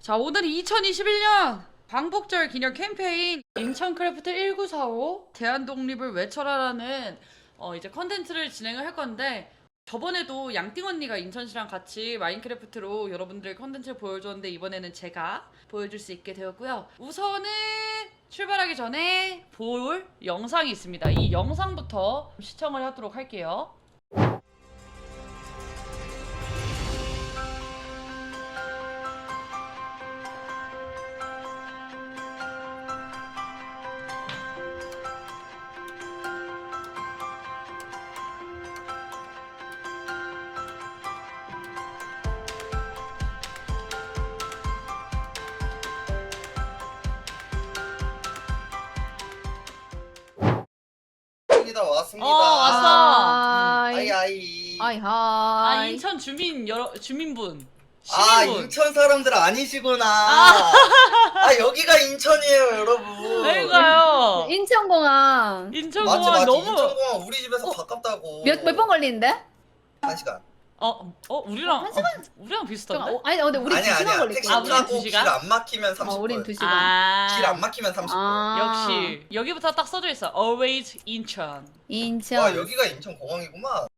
자, 오늘이 2021년 광복절 기념 캠페인 인천 크래프트 1945 대한 독립을 외쳐라라는 어, 이제 컨텐츠를 진행을 할 건데 저번에도 양띵 언니가 인천시랑 같이 마인크래프트로 여러분들 컨텐츠를 보여줬는데 이번에는 제가 보여줄 수 있게 되었고요. 우선은 출발하기 전에 볼 영상이 있습니다. 이 영상부터 시청을 하도록 할게요. 왔습니다. 왔습니다. 어, 왔어. 아이 아이. 아이 아 하이. 인천 주민 여러 주민분 아, 시민분 인천 사람들 아니시구나. 아, 여기가 인천이에요, 여러분. 그러니까요 인천공항 맞지 인천공항 맞지. 너무 인천공항 우리 집에서 가깝다고. 몇 몇 번 걸리는데? 한 시간. 어, 어 우리랑 한 시간? 어, 우리랑 비슷한데? 잠깐, 어, 아니 근데 우리 아니 두 시간 아니야. 걸릴 택시 거야. 아, 우리는 두 타고 시간? 길안 막히면 30분. 어, 우린 두 시간. 아 길 안 막히면 30분. 아. 역시 여기부터 딱 써져 있어 Always 인천 인천. 와, 여기가 인천 공항이구만.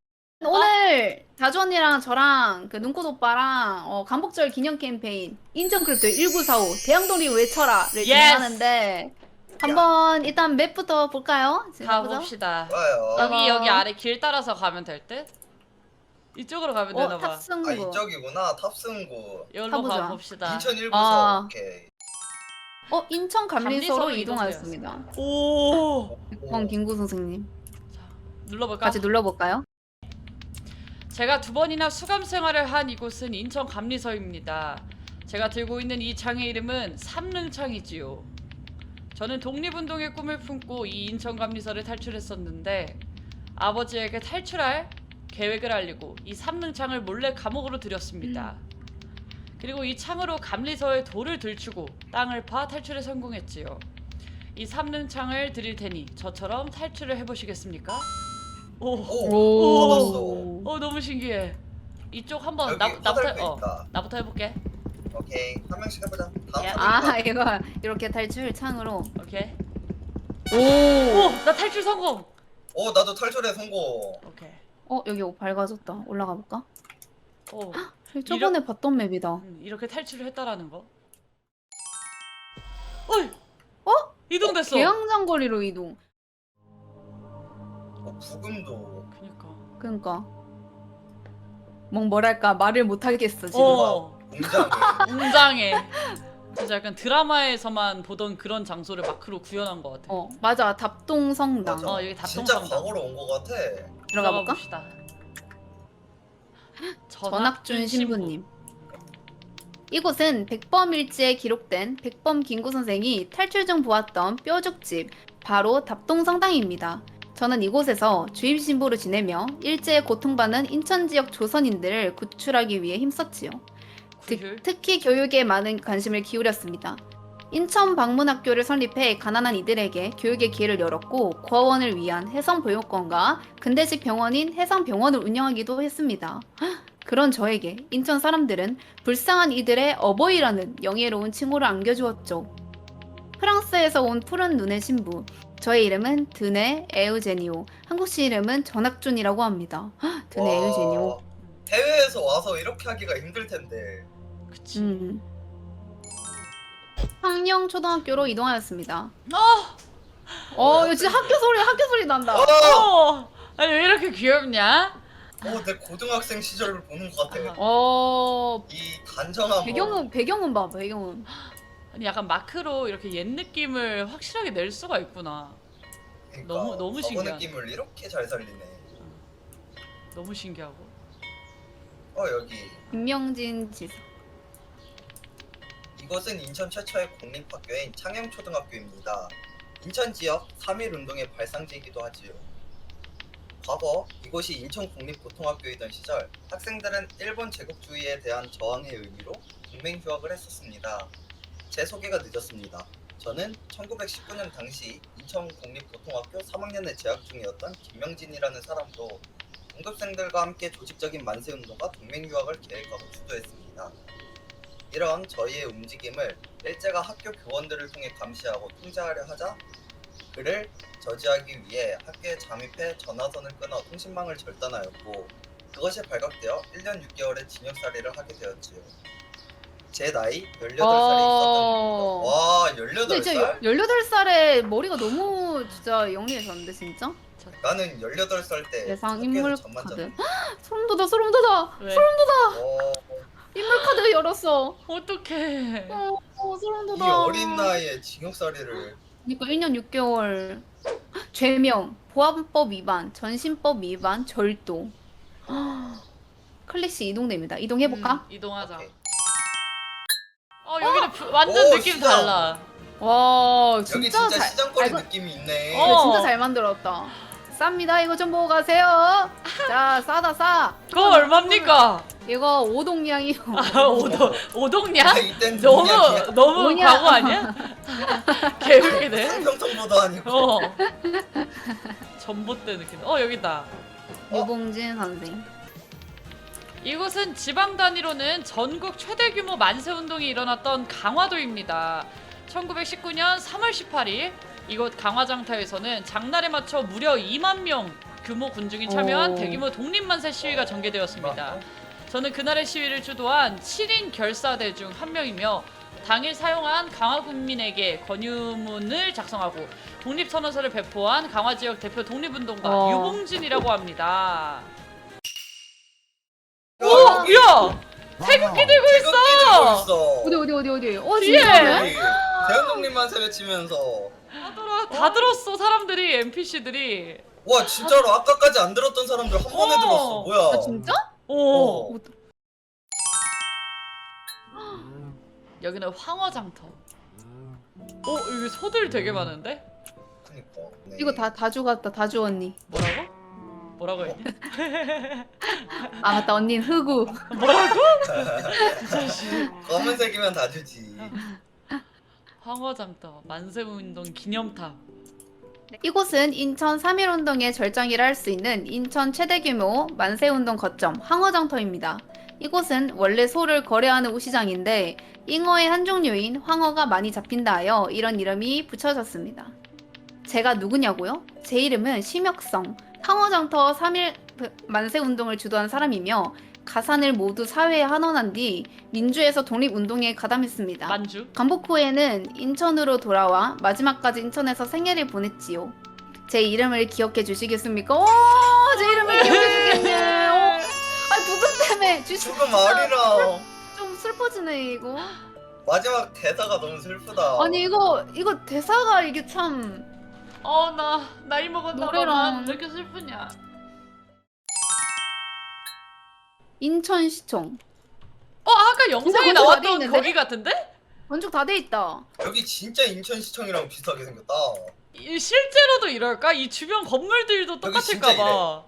오늘 다주 언니랑 저랑 그 눈꽃 오빠랑 어, 간복절 기념 캠페인 인천 크립토 1945 대양돌이 외쳐라를. 진행하는데 한번 일단 맵부터 볼까요? 지금 해보죠? 가봅시다 좋아요. 어. 여기 여기 아래 길 따라서 가면 될 듯? 이쪽으로 가면 어 되나봐 탑승구. 아, 이쪽이구나. 탑승구. 여기로 가보자. 가봅시다 인천 1부서. 아. 오케이. 어 인천 감리소로 이동하였습니다. 오 어, 김구 선생님 눌러볼까? 같이 눌러볼까요? 제가 두 번이나 수감 생활을 한 이곳은 인천 감리서입니다. 제가 들고 있는 이 창의 이름은 삼릉창이지요. 저는 독립운동의 꿈을 품고 이 인천 감리서를 탈출했었는데 아버지에게 탈출할 계획을 알리고 이 삼릉창을 몰래 감옥으로 들였습니다. 그리고 이 창으로 감리서의 돌을 들추고 땅을 파 탈출에 성공했지요. 이 삼릉창을 드릴 테니 저처럼 탈출을 해보시겠습니까? 오. 오, 얻었어. 어 너무 신기해. 이쪽 한번 여기 나, 나부터 화살표 어 있다. 나부터 해볼게. 오케이. 한 명씩 해보자. 다음 야. 사람 아 이거 이렇게 탈출 창으로 오케이. 오. 오나 탈출 성공. 오, 나도 탈출에 성공. 오케이. 어 여기 옷 밝아졌다. 올라가 볼까? 오 저번에 봤던 맵이다. 음, 이렇게 탈출을 했다라는 거. 어이. 어? 이동됐어. 계양장거리로 이동. 어, 부금도. 그니까. 그러니까 뭔 뭐랄까 말을 못 하겠어 지금. 어. 웅장해. 웅장해. 진짜 약간 드라마에서만 보던 그런 장소를 마크로 구현한 것 같아. 어 맞아 답동 성당 맞아. 어, 여기 진짜 답동성당. 과거로 온 것 같아. 들어가 볼까? 봅시다. 전학준 신부님. 이곳은 백범일지에 기록된 백범 김구 선생이 탈출 중 보았던 뼈죽집 바로 답동성당입니다. 저는 이곳에서 주임 신부로 지내며 일제에 고통받는 인천 지역 조선인들을 구출하기 위해 힘썼지요. 특, 특히 교육에 많은 관심을 기울였습니다. 인천 방문학교를 설립해 가난한 이들에게 교육의 기회를 열었고 고아원을 위한 해성보육원과 근대식 병원인 해성병원을 운영하기도 했습니다. 헉, 그런 저에게 인천 사람들은 불쌍한 이들의 어버이라는 영예로운 칭호를 안겨주었죠. 프랑스에서 온 푸른 눈의 신부. 저의 이름은 드네 에우제니오. 한국식 이름은 전학준이라고 합니다. 헉, 드네 와, 에우제니오. 해외에서 와서 이렇게 하기가 힘들 텐데. 그치. 음. 황령 초등학교로 이동하였습니다. 아. 어, 이거 진짜 학교 소리, 학교 소리 난다. 어! 어. 아니 왜 이렇게 귀엽냐? 어, 내 고등학생 시절을 보는 것 같아. 어, 이 단정함. 배경은 배경은 봐, 배경은. 아니 약간 마크로 이렇게 옛 느낌을 확실하게 낼 수가 있구나. 그러니까 너무- 너무 과거 신기하네. 느낌을 이렇게 잘 살리네. 너무 신기하고. 어 여기 김명진 지사. 이곳은 인천 최초의 공립학교인 창영초등학교입니다. 인천 지역 3.1 운동의 발상지이기도 하지요. 과거 이곳이 인천 공립고등학교이던 시절 학생들은 일본 제국주의에 대한 저항의 의미로 동맹 휴학을 했었습니다. 제 소개가 늦었습니다. 저는 1919년 당시 인천 공립고등학교 3학년에 재학 중이었던 김명진이라는 사람으로 공급생들과 함께 조직적인 만세 운동과 동맹 휴학을 계획하고 주도했습니다. 이런 저희의 움직임을 일제가 학교 교원들을 통해 감시하고 통제하려 하자 그를 저지하기 위해 학교에 잠입해 전화선을 끊어 통신망을 절단하였고 그것이 발각되어 1년 6개월의 징역살이를 하게 되었지요. 제 나이 18살이 어. 있었던 와 근데 진짜 18살? 18살에 머리가 너무 진짜 영리해졌는데 진짜? 나는 18살 때 예상 학교에서 인물 카드. 소름 돋아 소름 돋아. 왜? 어, 인물 카드 열었어. 어떡해. 어, 어 소름 이 돋아. 어린 나이에 징역살이를 그러니까 1년 6개월. 죄명, 보안법 위반, 전신법 위반, 절도. 클래시 이동됩니다. 이동해볼까? 음, 이동하자. 오케이. 어 여기는 부- 완전 오, 느낌 시장. 달라. 와 여기 진짜 진짜 잘. 시장거리 알고- 느낌이 있네. 어. 진짜 잘 만들었다. 쌉니다. 이거 좀 보고 가세요. 자, 싸다 싸. 그거 얼마입니까? 이거 오동량이요. 아 오동 오동량? 아, 이땐 너무 너무 뭐냐? 과거 아니야? 개웃기네. 상평통보도 아니고 어. 전봇대 느낌. 어 여기다. 유봉진 선생. 이곳은 지방 단위로는 전국 최대 규모 만세 운동이 일어났던 강화도입니다. 1919년 3월 18일 이곳 강화장터에서는 장날에 맞춰 무려 2만 명 규모 군중이 참여한 오. 대규모 독립만세 시위가 전개되었습니다. 저는 그날의 시위를 주도한 7인 결사대 중 한 명이며 당일 사용한 강화 국민에게 권유문을 작성하고 독립선언서를 배포한 강화 지역 대표 독립운동가 어. 유봉진이라고 합니다. 야, 오, 야, 태극기 들고 태극기 들고 있어. 어디 어디 어디 어디. 어 뒤에. 진짜네. 대한독립만세 외치면서 다, 들어, 다 들었어 사람들이 NPC들이. 와 진짜로 아까까지 안 들었던 사람들 한 번에 어. 들었어. 뭐야? 아 진짜? 오. 어. 여기는 황허장터. 오 여기 소들 되게 많은데? 그니까. 네. 이거 다다 죽었다. 다 죽었니. 뭐라고? 뭐라고 했니? 아 맞다. 언니는 흑우. 뭐라고? 이 자식. 검은색이면 다 주지. 황허장터 만세운동 기념탑. 이곳은 인천 3.1운동의 절정이라 할 수 있는 인천 최대 규모 만세운동 거점 황허장터입니다. 이곳은 원래 소를 거래하는 우시장인데 잉어의 한 종류인 황어가 많이 잡힌다 하여 이런 이름이 붙여졌습니다. 제가 누구냐고요? 제 이름은 심혁성, 황허장터 3.1 만세 운동을 주도한 사람이며 가산을 모두 사회에 환원한 뒤 민주에서 독립운동에 가담했습니다. 만주. 감복 후에는 인천으로 돌아와 마지막까지 인천에서 생애를 보냈지요. 제 이름을 기억해 주시겠습니까? 오, 제 이름을 기억해 주겠네. 어. 아, 누구 때문에 주시 조금 아리라. 좀 슬퍼지네 이거. 마지막 대사가 너무 슬프다. 아니 이거 이거 대사가 이게 참 어 나 나이 먹었나 봐. 노래랑- 난왜 이렇게 슬프냐? 인천시청 어 아까 영상에 나왔던 있는데? 거기 같은데? 건축 다 돼 있다. 여기 진짜 인천시청이랑 비슷하게 생겼다. 이 실제로도 이럴까? 이 주변 건물들도 진짜 똑같을까 봐.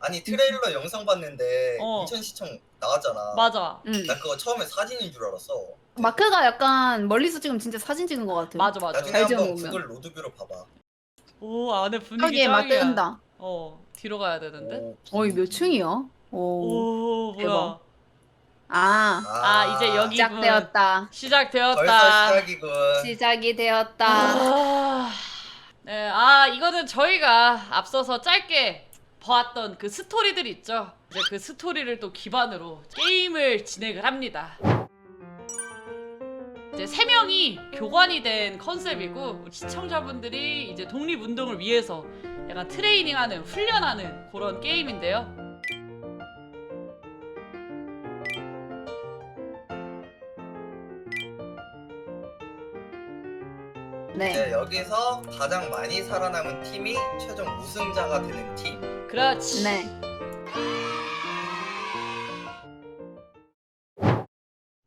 아니 트레일러 영상 봤는데 어. 인천시청 나왔잖아. 맞아. 응. 나 그거 처음에 사진인 줄 알았어. 마크가 약간 멀리서 찍으면 진짜 사진 찍은 것 같아. 맞아 맞아. 나중에 잘 한번 지어놓으면. 구글 로드뷰로 봐봐. 오 안에 분위기 여기에 짱이야. 맞는다. 어 뒤로 가야 되는데. 오, 어이 몇 층이야? 오. 오 뭐야? 대박. 아 아, 이제 여기 시작되었다. 시작되었다. 벌써 시작이군. 시작이 되었다. 아, 네, 아 이거는 저희가 앞서서 짧게 보았던 그 스토리들 있죠. 이제 그 스토리를 또 기반으로 게임을 진행을 합니다. 이제 세 명이 교관이 된 컨셉이고 시청자분들이 이제 독립운동을 위해서 약간 트레이닝하는 훈련하는 그런 게임인데요. 네. 네, 여기서 가장 많이 살아남은 팀이 최종 우승자가 되는 팀. 그렇지. 네.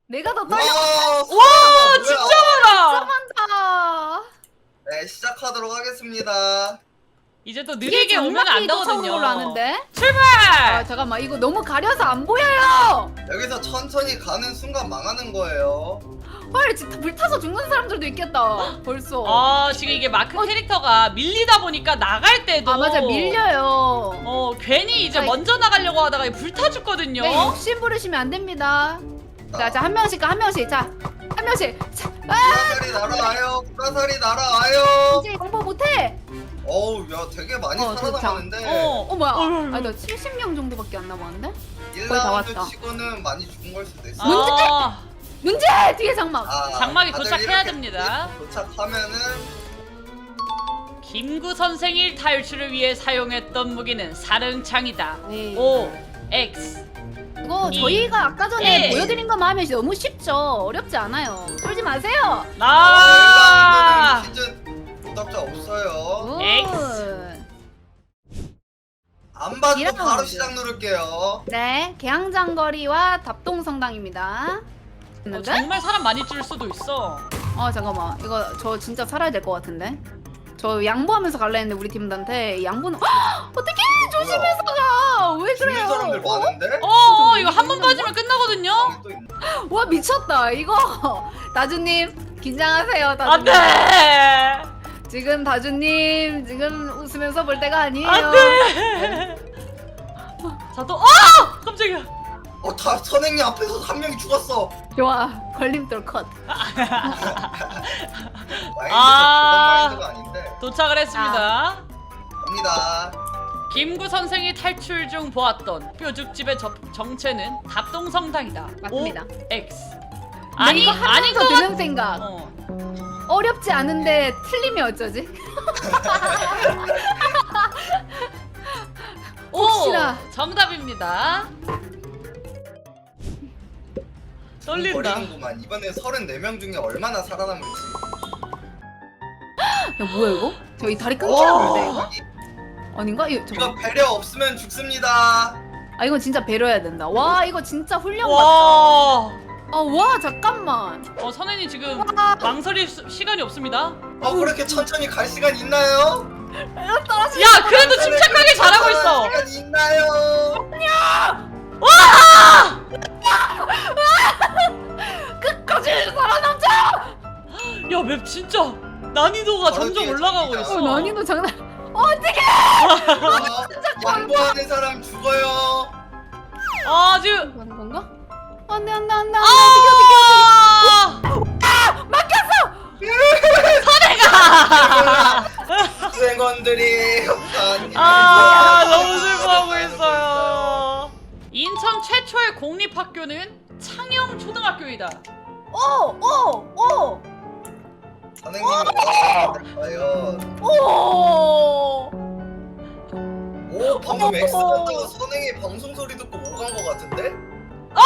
내가 더 떨려. 와, 진짜 진짜라. 아, 네, 시작하도록 하겠습니다. 이제 또 느리게 오면 안 되거든요. 걸로 아는데. 출발! 아 잠깐만 이거 너무 가려서 안 보여요. 여기서 천천히 가는 순간 망하는 거예요. 헐 진짜 불타서 죽는 사람들도 있겠다. 벌써. 아 지금 이게 마크 캐릭터가 밀리다 보니까 나갈 때도 아 맞아 밀려요. 어 괜히 이제. 먼저 나가려고 하다가 불타 죽거든요. 네, 욕심 부르시면 안 됩니다. 자, 자, 한 명씩 가, 한 명씩. 자, 한 명씩. 자, 아, 불화살이 날아와요. 불화살이 날아와요. 이제 공부 못해. 어우 야 되게 많이 어, 좋다. 살아남았는데 어. 어, 뭐야? 어휴. 아, 나 70명 정도밖에 안 남았는데? 거의 다 왔다. 1라운드 치고는 많이 죽은 걸 수도 있어. 문제! 아, 문제! 뒤에 장막. 아, 장막이 도착해야 됩니다. 도착하면은 김구 선생이 탈출을 위해 사용했던 무기는 사릉창이다. 네. O X 이거 이. 저희가 아까 전에 예. 보여드린 것만 하면 너무 쉽죠. 어렵지 않아요. 쫄지 마세요. 아! 어, 1라운드는 시즌 구독자 없어요. 엑스. 안 봐도. 바로 시작 누를게요. 네, 개항장거리와 답동성당입니다. 어? 정말 사람 많이 줄 수도 있어. 어 잠깐만 이거 저 진짜 살아야 될 것 같은데 저 양보하면서 갈라 했는데 우리 팀들한테 양보는 헉! 어떻게 조심해서 가왜 죽는 사람들 그래요 많은데? 어, 어 이거 한 번 빠지면 끝나거든요. 또 있네. 와 미쳤다 이거 다주님 긴장하세요 다주님 안돼. 지금 다주님 지금 웃으면서 볼 때가 아니에요 안돼. 자 또, 아! 깜짝이야. 어, 다 선행님 앞에서 한 명이 죽었어. 좋아 걸림돌 컷 마인드가 아. 그런 마인드가 아닌데. 도착을 했습니다. 갑니다. 김구 선생이 탈출 중 보았던 뾰죽집의 저- 정체는 답동성당이다. 맞습니다 O X. 아니 이거 아닌 것 같. 드는 생각 어. 어렵지 않은데 틀리면 어쩌지 오 혹시나. 정답입니다. 떨린다. 버리는구만. 이번에 34명 중에 얼마나 살아남을지. 야 뭐야 이거 저희 다리 끊기는데 이거 아닌가 이거 이거 잠깐 배려 없으면 죽습니다. 아 이건 진짜 배려해야 된다. 와 이거 진짜 같다. 와. 아와 잠깐만. 어 선생님 지금 와 망설일 수- 시간이 없습니다. 어, 그렇게 천천히 갈 시간 있나요? 떨어지. 야 그래도 침착하게 잘하고 있어. 시간 있나요? 끝까지 살아남자. 야 맵 진짜 난이도가 점점 올라가고. 있어. 어, 난이도 장난. 어떻게? 어, 양보하는 사람 죽어요. 아 지금 하는 건가? 안돼 안돼 안돼 아! 안돼 어떻게 수행원들이 아 너무 슬퍼하고 있어요. 인천 최초의 공립학교는 창영 초등학교이다. 어어어 선생님이 어떻게요? 오. 오 방금 엑스한다고 선생이 방송 소리 듣고 오간 거 같은데? 아!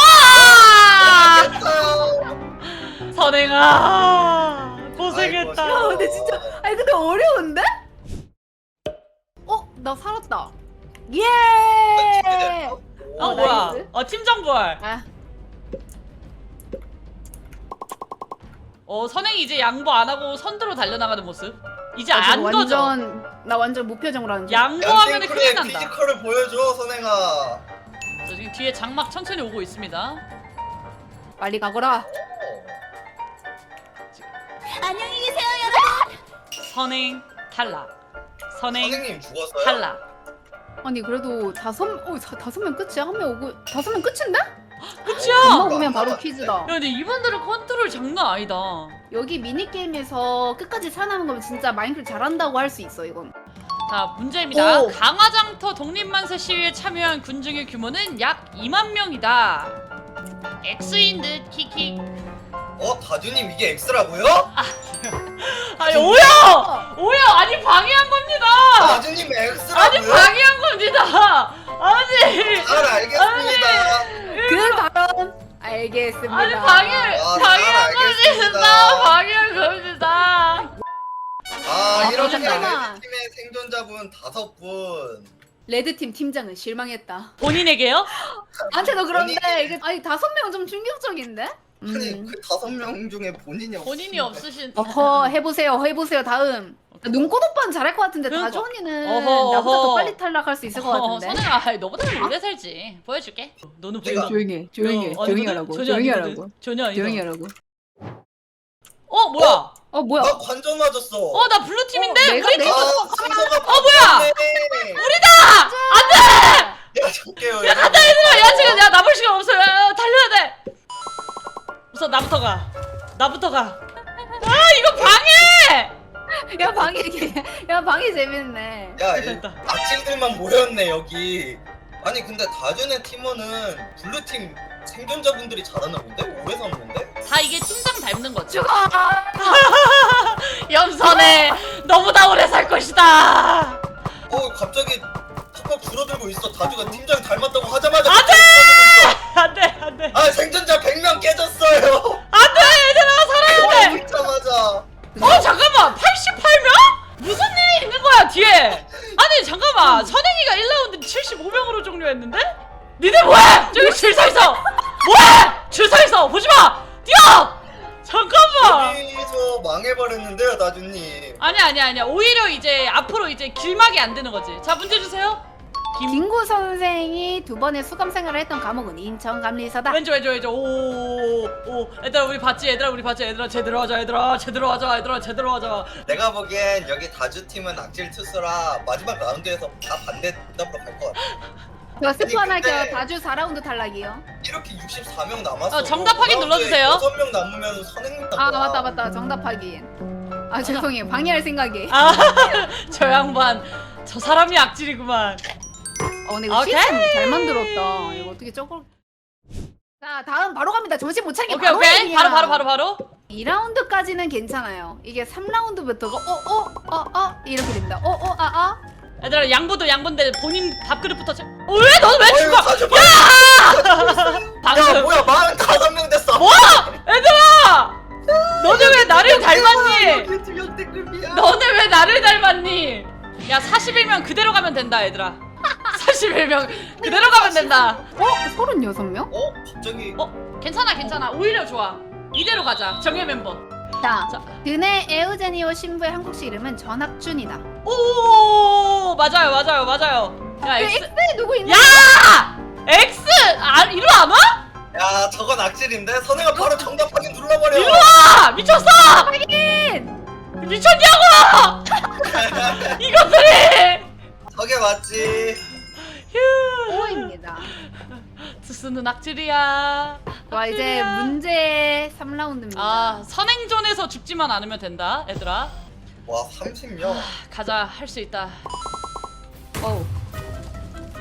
됐다. 선행아 고생했다. 아이고, 야, 근데 진짜 아니 근데 어려운데? 어 나 살았다. 예. 어 어, 뭐야? 나이스. 어 팀장 부활. 아 어 선행이 이제 양보 안 하고 선두로 달려나가는 모습. 이제 나 지금 안 거죠? 완전 나 완전 무표정으로 하는 중. 양보하면 큰일 난다. 피지컬을 보여줘 선행아. 저 지금 뒤에 장막 천천히 오고 있습니다. 빨리 가거라. 안녕히 계세요. 선행 탈락. 선행 선생님 죽었어요? 탈락. 아니 그래도 다섯 어 다- 다섯 명 끝이야 한 명 오고 다섯 명 끝인데? 끝이야. 엄마 보면 바로 퀴즈다. 야 근데 이분들은 컨트롤 장난 아니다. 여기 미니 게임에서 끝까지 살아남은 거면 진짜 마인크래프트 잘한다고 할 수 있어 이건. 자 문제입니다. 오. 강화장터 독립만세 시위에 참여한 군중의 규모는 약 2만 명이다. X인 듯 키키. 어 다주님 이게 X라고요? 아니 오야 오야 아니 방해한 겁니다. 다주님 아니 X라고요? 방해한 겁니다. 아니 잘 알겠습니다. 그 발언 알겠습니다. 아니 방해 아, 방해한. 겁니다. 방해한 겁니다. 아 이렇게 잠깐만. 레드팀의 생존자분 다섯 분. 레드팀 팀장은 실망했다. 본인에게요? 한테도 그런데 본인이- 이게 아니 다섯 명은 좀 충격적인데? 아니 음. 그 다섯 명 중에 본인이 없. 본인이 없으신. 어허 해보세요 해보세요 다음. 눈꽃 오빠는 잘할 것 같은데 그러니까. 다주 언니는 어허, 나보다 더 어허. 빨리 탈락할 수 있을 것 어, 같은데. 아이, 너보다는 오래 살지. 보여줄게. 너는 내가- 보이나? 조용히 해, 조용히 해, 어, 조용히 아니거든? 하라고, 전혀 조용히 아니거든. 하라고, 전혀 아니다. 조용히 하라고. 어 뭐야? 어 뭐야? 나 관전 맞았어. 어 나 블루 팀인데 어, 내가- 우리 내가- 아 순서가 어, 뭐야? 우리다. 안돼. 야 가자 얘들아 야 지금 야 남을 시간 없어 야, 야 달려야 돼. 우선 나부터 가. 나부터 가. 아 이거 방해! 야 방이 야 방이 재밌네. 야, 됐다. 악질들만 모였네 여기. 아니 근데 다준의 팀원은 블루팀 생존자분들이 잘하나 본데? 오래 섰는데? 다 이게 팀장 닮는 거지. 죽어. 염선에 너보다 오래 살 것이다. 어 갑자기 팍팍 줄어들고 있어. 다주가 팀장 닮았다고 하자마자 안 돼! 줄어들고 있어. 안돼 안돼 아 생존자 100명 깨졌어요. 안돼 얘들아 살아야 돼. 듣자마자. 어 잠깐만 88명? 무슨 일이 있는 거야 뒤에? 아니 잠깐만 선행이가 1라운드 75명으로 종료했는데? 니들 뭐해? 저기 줄 서 있어. 뭐해? 줄 서 있어. 보지 마. 뛰어. 잠깐만. 여기서 망해버렸는데요 다주님. 아니야 아니야 아니야 오히려 이제 앞으로 이제 길막이 안 되는 거지. 자 문제 주세요. 김 김구 선생이 두 번의 수감 생활을 했던 감옥은 인천 감리서다. 왼쪽 왼쪽 왼쪽 오오 얘들아 우리 봤지 얘들아 우리 봤지 얘들아 제대로 하자 얘들아 제대로 하자 얘들아 제대로 하자 내가 보기엔 여기 다주 팀은 악질 투수라 마지막 라운드에서 다 반대 답으로 갈 것 같아. 저 스포 하나 근데- 할게요. 다주 4라운드 탈락이요. 이렇게 64명 남았어. 어, 정답 확인 눌러주세요. 6명 남으면 선행님 아 맞다 맞다 정답 확인. 아 죄송해요 방해할 생각에. 아 저 양반 저 사람이 악질이구만 어 근데 이거 오케이. 시스템 잘 만들었다. 이거 어떻게 저걸? 자 다음 바로 갑니다. 정신 못 차리게 오케이 바로 오케이. 바로 바로 바로 바로 2라운드까지는 괜찮아요. 이게 3라운드부터가 어어어어 이렇게 됩니다. 어어아아 얘들아 양보도 양보인데 본인 밥그릇부터 제... 어, 왜? 넌왜 죽어? 야! 야 방금 뭐야 45명 됐어. 뭐? 얘들아 너네 왜 나를 닮았니? 역대급이야. 너네 왜 나를 닮았니? 야 41명 그대로 가면 된다 얘들아 41명 그대로 가면 된다 어 36명? 어? 갑자기 어? 괜찮아 괜찮아 오히려 좋아 이대로 가자 정예 멤버 자, 자. 드네 에우제니오 신부의 한국식 이름은 전학준이다. 오 맞아요 맞아요 맞아요 야 그 X X에 누구 있나? 야! X! 아 이리 안 와? 야 저건 악질인데 선행아 바로 정답 확인 눌러버려. 이리 와! 미쳤어! 확인! 미쳤냐고! 이것들이! 저게 맞지. 휴. 5입니다. 투수는 악질이야. 와 이제 문제 3라운드입니다. 아 선행전에서 죽지만 않으면 된다, 얘들아. 와 30명. 가자, 할 수 있다. 어우.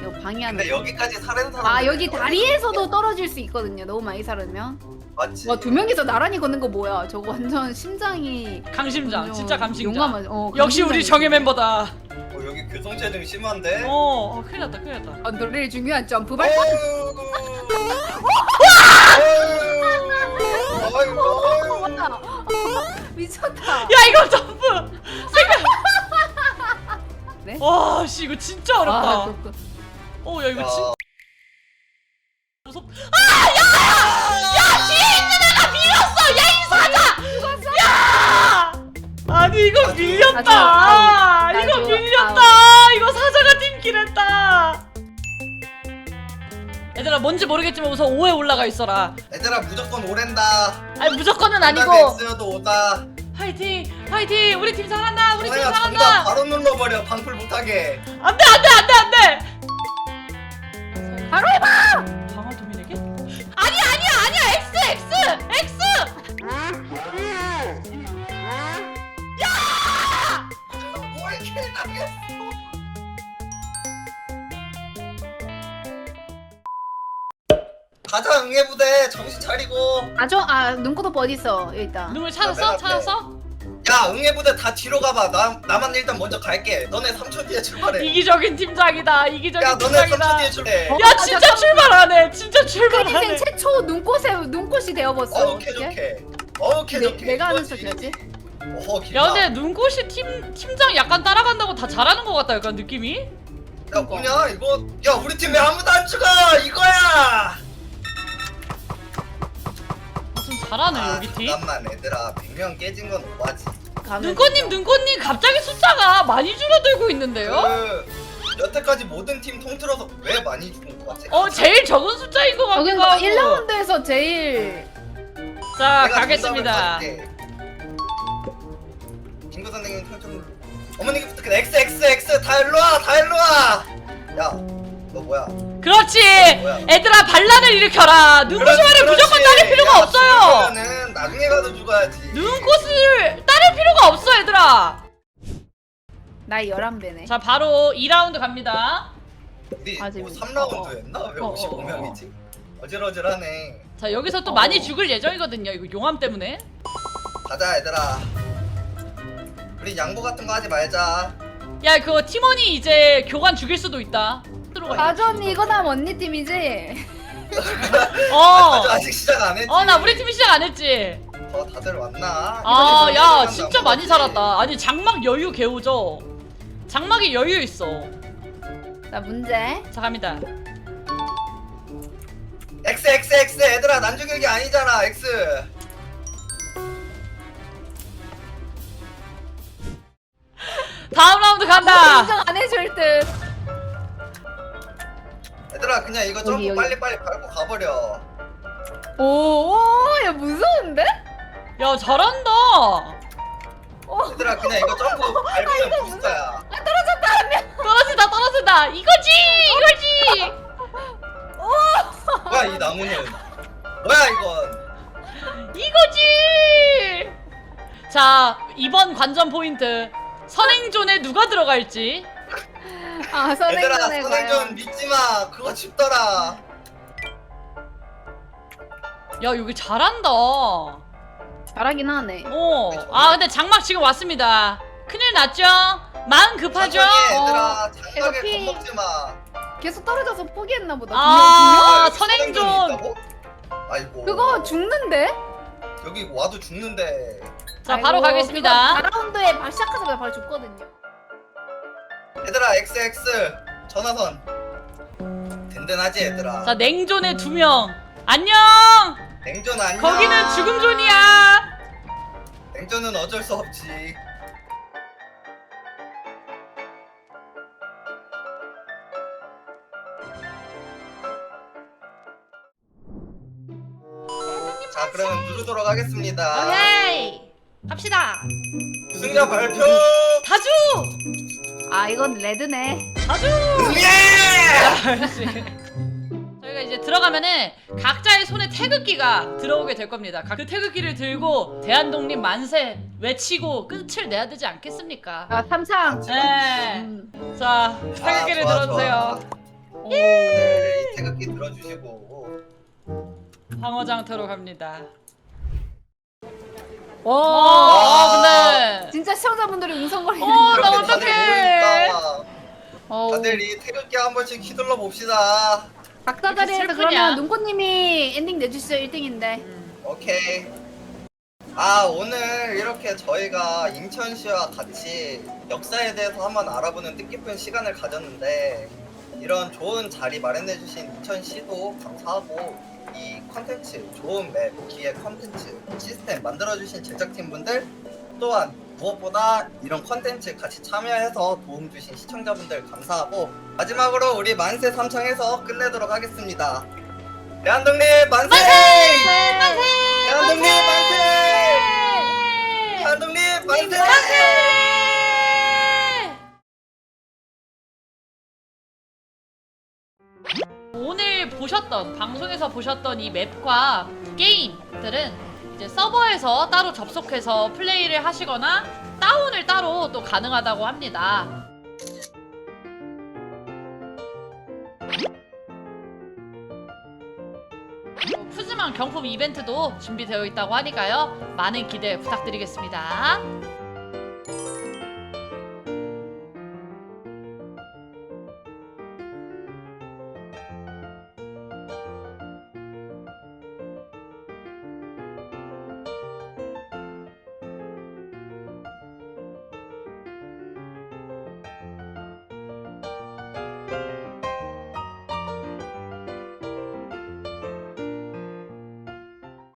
이거 방해하는. 근데 여기까지 사는 사람. 아 여기 다리에서도 떨어질 수 있거든요. 너무 많이 살으면. 맞지. 와 두 명이서 나란히 걷는 거 뭐야? 저거 완전 심장이. 강심장, 완전 진짜 감심장. 용감한. 어, 역시 우리. 정예 멤버다. 어, 여기 교통체증 심한데. 어, 어, 큰일 났다, 큰일 났다. 아, 노래를 중요한 점프 어. 발. 아이고. 미쳤다. 야, 이거 점프! 네? 와, 씨, 이거 진짜 어렵다. 아, 그, 그. 어, 야, 이거 야. 진짜. 무섭. 아, 야! 야, 뒤에 있는 애가 밀었어! 야, 이 사자! 야! 아니, 이거 나도, 밀렸다! 나도, 아우, 이거 나 뭔지 모르겠지만 우선 5에 올라가 있어라. 얘들아 무조건 오랜다. 아니, 무조건은 아니고. 엑스여도 오다. 화이팅! 화이팅! 우리 팀 잘한다! 우리 팀 정답 잘한다! 바로 눌러버려. 방풀 못하게. 안 돼, 안 돼, 안 돼, 안 돼! 바로 해봐. 방어 도민에게? 아니야, 아니야, 아니야! X, X! X! 뭘 이렇게 당했어. 가자 응애부대 정신 차리고 아저 아 눈코도 어디 있어? 여기 있다. 눈을 아, 찾았어? 찾았어? 야 응애부대 다 뒤로 가봐 나, 나만 일단 먼저 갈게 너네 3초 뒤에 출발해 이기적인 팀장이다. 이기적인 야 너네 3초 팀장이다. 뒤에 출발해 어? 야 진짜 출발하네. 진짜 인생 출발하네. 최초 눈꽃에 눈꽃이 되어봤어. 어우 쾌적해 어우 쾌적해 내, 내가 하는 이거지. 소리야지. 어허 길다 야 근데 눈꽃이 팀 팀장 약간 따라간다고 다 잘하는 것 같다. 약간 느낌이. 야 뭐냐 이거 야 우리 팀 왜 아무도 안 죽어 이거야 잘하네 아 여기 팀. 잠깐만 얘들아 100명 깨진 건 오바지 눈꽃님 눈꽃님 갑자기 숫자가 많이 줄어들고 있는데요? 그 여태까지 모든 팀 통틀어서 왜 많이 죽은 것 같아 어 제일 적은 숫자인 것 어, 같기도 하고. 1라운드에서 제일 자 내가 가겠습니다. 정답을. 김구 선생님 통틀 어머니 부탁해 X X X 다 일로 와 다 일로 와 야 너 뭐야? 그렇지. 뭐야? 애들아 반란을 일으켜라. 눈꽃이만은 무조건 따를 필요가 야, 없어요. 죽으면은 나중에 가서 죽어야지. 눈꽃을 따를 필요가 없어 얘들아. 나이 11배네. 자 바로 2라운드 갑니다. 우리 아, 뭐 재밌다. 3라운드였나? 왜 어, 어, 55명이지? 어질어질하네. 자 여기서 또 어. 많이 죽을 예정이거든요. 이거 용암 때문에. 가자 얘들아. 우리 양보 같은 거 하지 말자. 야 그거 팀원이 이제 교관 죽일 수도 있다. 들어가. 아주 언니 이거 다 언니 팀이지? 어. 아직 아직 시작 안 했지. 어 나 우리 팀 시작 안 했지. 어 다들 왔나? 아 이번에 야 정리를 진짜 많이 거지. 살았다. 아니 장막 여유 개우죠. 장막이 여유 있어. 나 문제. 자 갑니다. X X X 얘들아 난 죽일 게 아니잖아 X. 다음 라운드 간다. 인정 안 해줄 듯. 얘들아 그냥 이거 점프 여기. 빨리 빨리 밟고 가버려. 오, 오, 야 무서운데? 야 잘한다. 얘들아 그냥 이거 점프 밟으면 부스터야. 떨어진다 떨어진다. 이거지 이거지. 뭐야 이 나무는? 뭐야 이건? 이거지. 자 이번 관전 포인트. 선행존에 누가 들어갈지. 아 얘들아 선행전 과연. 믿지 마. 그거 쉽더라. 야 여기 잘한다. 잘하긴 하네. 어. 아 근데 장막 지금 왔습니다. 큰일 났죠? 마음 급하죠? 천천히 해, 얘들아 어, 장막에 이거 피- 겁먹지 마. 계속 떨어져서 포기했나 보다. 아, 선행존. 있다고? 아이고. 그거 죽는데? 여기 와도 죽는데. 자 바로 가겠습니다. 4라운드에 시작하자마자 바로 죽거든요. 얘들아 XX 전화선. 든든하지 얘들아. 자 냉존에 두 명. 안녕. 냉전 안녕. 거기는 죽음존이야. 냉전은 어쩔 수 없지. 자, 그러면 누르도록 하겠습니다. 오케이. 갑시다. 우승자 발표. 다주. 아 이건 레드네. 다주. 예! 저희가 이제 들어가면은 각자의 손에 태극기가 들어오게 될 겁니다. 그 태극기를 들고 대한독립 만세 외치고 끝을 내야 되지 않겠습니까? 아 삼창. 네. 음. 자, 태극기를 좋아, 들어주세요. 좋아. 네, 이 태극기 들어주시고. 방어 장터로 갑니다. 와. 아, 근데 진짜 시청자분들이 웅성거리는. 어, 나 그렇게 어떡해. 어우. 다들 이 태극기 한 번씩 휘둘러 봅시다. 각자 자리에서 슬프냐? 그러면 눈꽃님이 엔딩 내주시죠 1등인데. 음, 오케이. 아 오늘 이렇게 저희가 인천시와 같이 역사에 대해서 한번 알아보는 뜻깊은 시간을 가졌는데 이런 좋은 자리 마련해주신 인천시도 감사하고 이 컨텐츠 좋은 맵 기획 컨텐츠 시스템 만들어주신 제작진분들 또한 무엇보다 이런 컨텐츠 같이 참여해서 도움 주신 시청자분들 감사하고 마지막으로 우리 만세 삼창에서 끝내도록 하겠습니다. 대한독립 만세! 대한독립 만세! 대한독립 만세! 오늘 보셨던 방송에서 보셨던 이 맵과 게임들은 이제 서버에서 따로 접속해서 플레이를 하시거나 다운을 따로 또 가능하다고 합니다. 어, 푸짐한 경품 이벤트도 준비되어 있다고 하니까요. 많은 기대 부탁드리겠습니다.